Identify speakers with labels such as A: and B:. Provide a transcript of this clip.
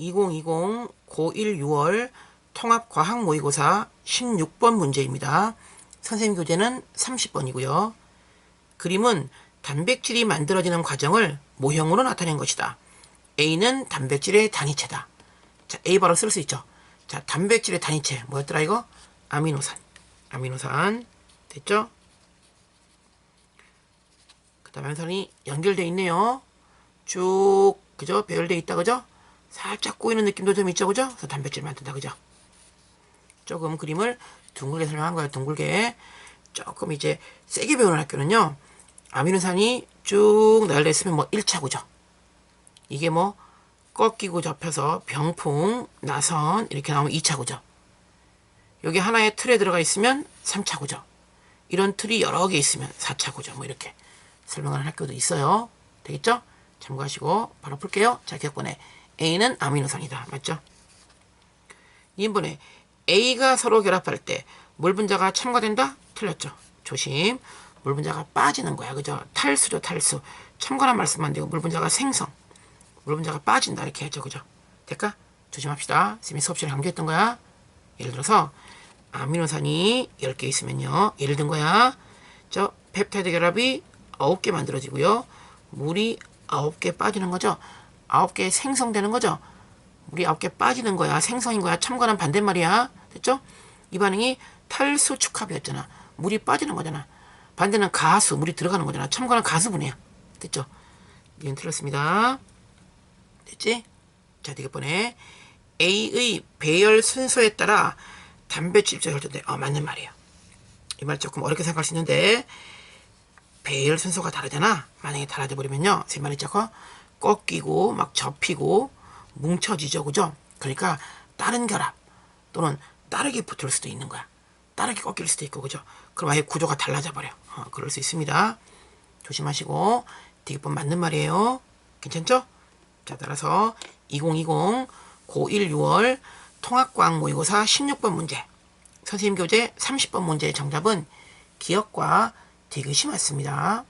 A: 2020 고1 6월 통합과학 모의고사 16번 문제입니다. 선생님 교재는 30번이고요. 그림은 단백질이 만들어지는 과정을 모형으로 나타낸 것이다. A는 단백질의 단위체다. 자, A 바로 쓸 수 있죠. 자, 단백질의 단위체 뭐였더라 이거? 아미노산. 아미노산 됐죠? 그 다음에 아미노산이 연결돼 있네요. 쭉 그죠? 배열돼 있다 그죠? 살짝 꼬이는 느낌도 좀 있죠 그죠? 그래서 단백질 만든다 그죠? 조금 그림을 둥글게 설명한 거예요. 둥글게 조금 이제 세게 배우는 학교는요. 아미노산이 쭉 날려 있으면 뭐 1차구죠. 이게 뭐 꺾이고 접혀서 병풍, 나선 이렇게 나오면 2차구죠. 여기 하나의 틀에 들어가 있으면 3차구죠. 이런 틀이 여러 개 있으면 4차구죠. 뭐 이렇게 설명하는 학교도 있어요. 되겠죠? 참고하시고 바로 풀게요. 자, 기억번에 A는 아미노산이다. 맞죠? 2번에 A가 서로 결합할 때물 분자가 첨가된다? 틀렸죠. 조심. 물 분자가 빠지는 거야. 그죠? 탈수죠, 탈수. 첨가란 말씀 안 되고 물 분자가 생성. 물 분자가 빠진다. 이렇게 했죠. 그죠? 될까? 조심합시다. 선생님이 수업 시간에 강조했던 거야. 예를 들어서 아미노산이 10개 있으면요. 예를 든 거야. 저 펩타이드 결합이 9개 만들어지고요. 물이 9개 빠지는 거죠. 9개 생성되는 거죠. 물이 9개 빠지는 거야. 생성인 거야. 첨가는 반대말이야. 됐죠? 이 반응이 탈수 축합이었잖아. 물이 빠지는 거잖아. 반대는 가수, 물이 들어가는 거잖아. 첨가는 가수분이야. 됐죠? 이건 틀렸습니다. 됐지? 자, 되게 뻔해. A의 배열 순서에 따라 단백질적 혈전돼. 어, 맞는 말이에요. 이 말 조금 어렵게 생각할 수 있는데, 배열 순서가 다르잖아. 만약에 달라져 버리면요. 세 마리 자꾸 꺾이고, 막 접히고, 뭉쳐지죠. 그죠? 그러니까, 다른 결합 또는 다르게 붙을 수도 있는 거야. 다르게 꺾일 수도 있고, 그죠? 그럼 아예 구조가 달라져 버려. 어, 그럴 수 있습니다. 조심하시고, 되게번 맞는 말이에요. 괜찮죠? 자, 따라서 2020 고1 6월 통합과학 모의고사 16번 문제. 선생님 교재 30번 문제의 정답은 기억과 디귿이 맞습니다.